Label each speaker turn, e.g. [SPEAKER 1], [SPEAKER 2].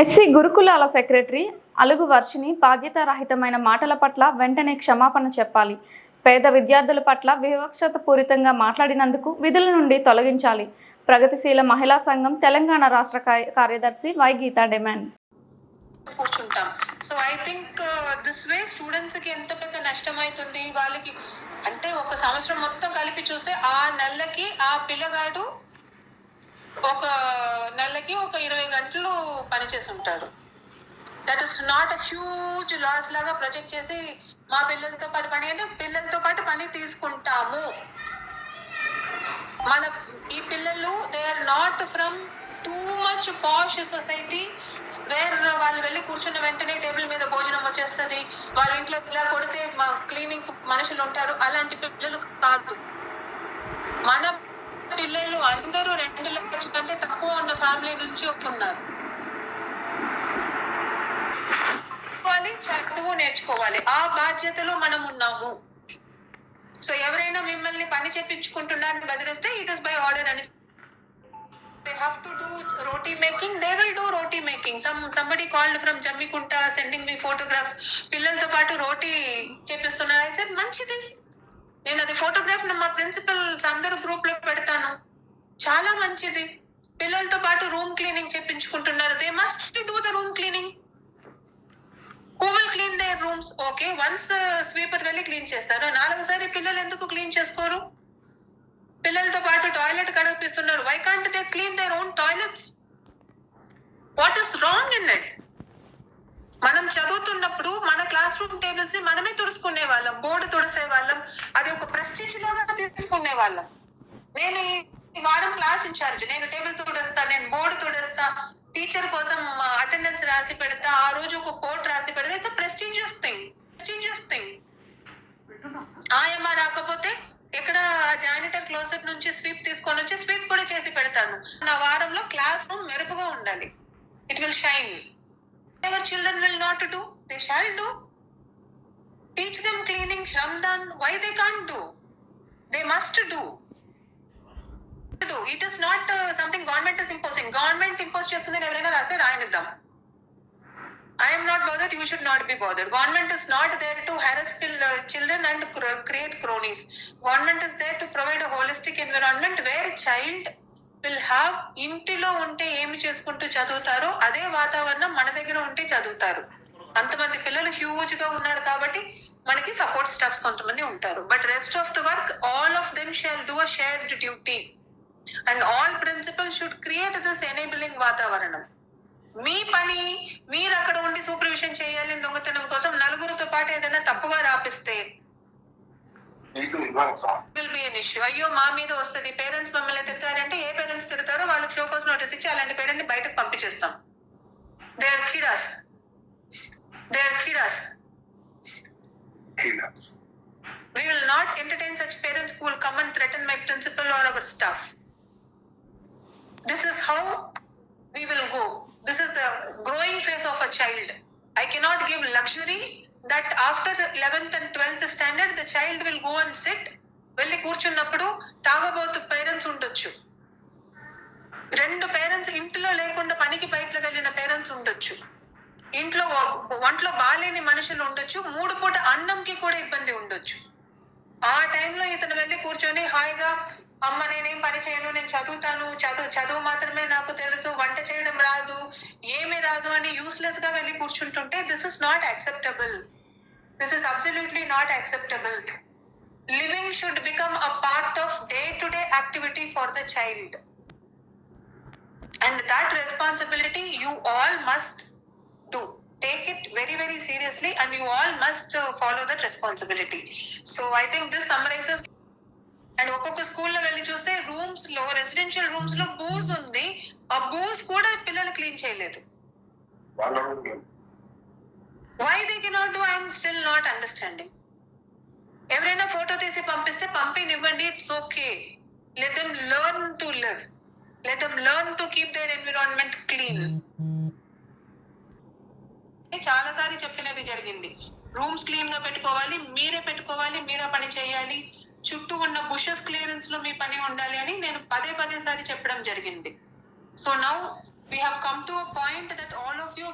[SPEAKER 1] SC గురుకులాల secretary అలుగు వర్షిని బాధ్యతారహితమైన మాటల పట్ల వెంటనే క్షమాపణ చెప్పాలి. పేద విద్యార్థుల పట్ల వివక్షత పూరితంగా మాట్లాడినందుకు విధుల నుండి తొలగించాలి. ప్రగతిశీల మహిళా సంఘం తెలంగాణ రాష్ట్ర కార్య- కార్యదర్శి వై గీతా డిమాండ్.
[SPEAKER 2] కూర్చుంటాం. So I think this way స్టూడెంట్స్కి ఎంత పెద్ద నష్టం అవుతుంది వాళ్ళకి అంటే ఒక సంవత్సరం మొత్తం కలిపి చూస్తే ఆ నెలకి ఆ పిల్లగాడు ఒక నెలకి ఒక ఇరవై గంటలు పనిచేసి ఉంటాడు that is not a huge loss లాగా ప్రొజెక్ట్ చేసి మా పిల్లలతో పాటు పని అంటే పిల్లలతో పాటు పని తీసుకుంటాము. మన ఈ పిల్లలు they are not from too much posh society where వాళ్ళు వెళ్ళి కూర్చున్న వెంటనే టేబుల్ మీద భోజనం వచ్చేస్తుంది. వాళ్ళ ఇంట్లో ఇలా కొడితే మా క్లీనింగ్ మనుషులు ఉంటారు. అలాంటి పిల్లలు కాదు. మన పిల్లలు అందరూ రెండు ఫ్యామిలీ నుంచి వస్తున్నారు చదువు నేర్చుకోవాలి. ఆ బాధ్యతలో మనం ఉన్నాము. సో ఎవరైనా మిమ్మల్ని పని చెప్పించుకుంటున్నారని బదిలిస్తే ఇట్ ఇస్ బై ఆర్డర్ అని. They have to do roti making they will do roti making some somebody called from Jammikunta sending me photographs పిల్లలతో పాటు రోటీ చేపిస్తున్నారు. అయితే మంచిది. నేను అది ఫోటోగ్రాఫ్ మా ప్రిన్సిపల్స్ అందరూ గ్రూప్లో పెడతాను. చాలా మంచిది. పిల్లలతో room cleaning చెప్పించుకుంటున్నారు. They must do the room cleaning who will clean their rooms okay once sweeper వెళ్ళి క్లీన్ చేస్తారు. నాలుగుసారి పిల్లలు ఎందుకు క్లీన్ చేసుకోరు? పిల్లలతో పాటు toilet కడిపిస్తున్నారు why can't they clean their own toilets what is wrong in it మనం చదువుతున్నప్పుడు మన క్లాస్ రూమ్ టేబుల్స్ని మనమే తుడుచుకునే వాళ్ళం. బోర్డు తుడిసే వాళ్ళం. అది ఒక ప్రెస్టీజ్ లాగా తీసుకునే వాళ్ళం. నేను వారం క్లాస్ ఇన్ఛార్జ్ నేను టేబుల్ తుడేస్తా నేను బోర్డు తుడేస్తా టీచర్ కోసం అటెండెన్స్ రాసి పెడతా ఆ రోజు ఒక కోట్ రాసి పెడతా. It's prestigious thing prestigious thing ఆయమ్మ రాకపోతే ఇక్కడ జానిటర్ క్లోజప్ నుంచి స్వీప్ తీసుకొని వచ్చి స్వీప్ కూడా చేసి పెడతాను. నా వారంలో క్లాస్ రూమ్ మెరుపుగా ఉండాలి. It will shine ever children will not do they shall do teach them cleaning shramdan why they can do they must do ఉండదు it is not something government is imposing government impose చేస్తుంది ఎవరైనా రాస్తే రాయనిద్దాం. I'm not bother you should not be bother government is not there to harass children and create cronies government is there to provide holistic environment where child will have ఇంటిలో ఉంటే ఏమి చేసుకుంటూ చదువుతారో అదే వాతావరణం మన దగ్గర ఉంటే చదువుతారు. అంతమంది పిల్లలు హ్యూజ్గా ఉన్నారు కాబట్టి మనకి సపోర్ట్ స్టాఫ్స్ కొంతమంది ఉంటారు. But rest of the work all of them shall do a shared duty and all principal should create this enabling వాతావరణం. మీ పని మీరు అక్కడ ఉండి సూపర్విజన్ చేయాలి దొంగతనం కోసం నలుగురితో పాటు ఏదైనా తప్పుగా రాపిస్తే విల్ బి అన్ ఇష్యూ అయ్యో మా మీద వస్తుంది. పేరెంట్స్ మమ్మల్ని తిడతారంటే ఏ పేరెంట్స్ తిడతారో వాళ్ళకి షోకోస్ నోటీస్ ఇచ్చి అలాంటి పేరెంట్ బయటకు పంపించేస్తాం. They are crass they are crass we will not entertain such parents who will come and threaten my principal or our staff. This is how we will go. This is the growing phase of a child. I cannot give luxury that after 11th and 12th standard, the child will go and sit. వెళ్ళి కూర్చున్నప్పుడు తాగబోతు parents ఉండొచ్చు రెండు parents ఇంట్లో లేకుండా పనికి బయటకు వెళ్ళిన parents ఉండొచ్చు ఇంట్లో వ- ఒంట్లో బాలేని మనుషులు ఉండొచ్చు మూడు పూట అన్నంకి కూడా ఇబ్బంది ఉండొచ్చు ఆ టైంలో ఇతను వెళ్ళి కూర్చొని హాయిగా అమ్మ నేనేం పని చేయను నేను చదువుతాను చదువు చదువు మాత్రమే నాకు తెలుసు వంట చేయడం రాదు ఏమీ రాదు అని యూస్లెస్గా వెళ్ళి కూర్చుంటుంటే this is not acceptable this is absolutely not acceptable living should become a part of day to day activity for the child and that responsibility you all must do take it very very seriously and you all must uh, follow that responsibility. So i think this summarizes and ఒక్కొక్క స్కూల్లో వెళ్ళి చూస్తే రూమ్స్లో residential రూమ్స్లో booze ఉంది. ఆ booze కూడా పిల్లలు clean చేయలేదు. Why they cannot do I'm still not understanding ఎవరైనా ఫోటో తీసి పంపిస్తే పంపినివ్వండి it's okay let them learn to live let them learn to keep their environment clean చాలా సారి చెప్పినది జరిగింది. రూమ్స్ క్లీన్గా పెట్టుకోవాలి మీరే పెట్టుకోవాలి మీరే పని చేయాలి. చుట్టూ ఉన్న బుషెస్ క్లియరెన్స్లో మీ పని ఉండాలి అని నేను పదే పదే సారి చెప్పడం జరిగింది. So now we come to a point that all of you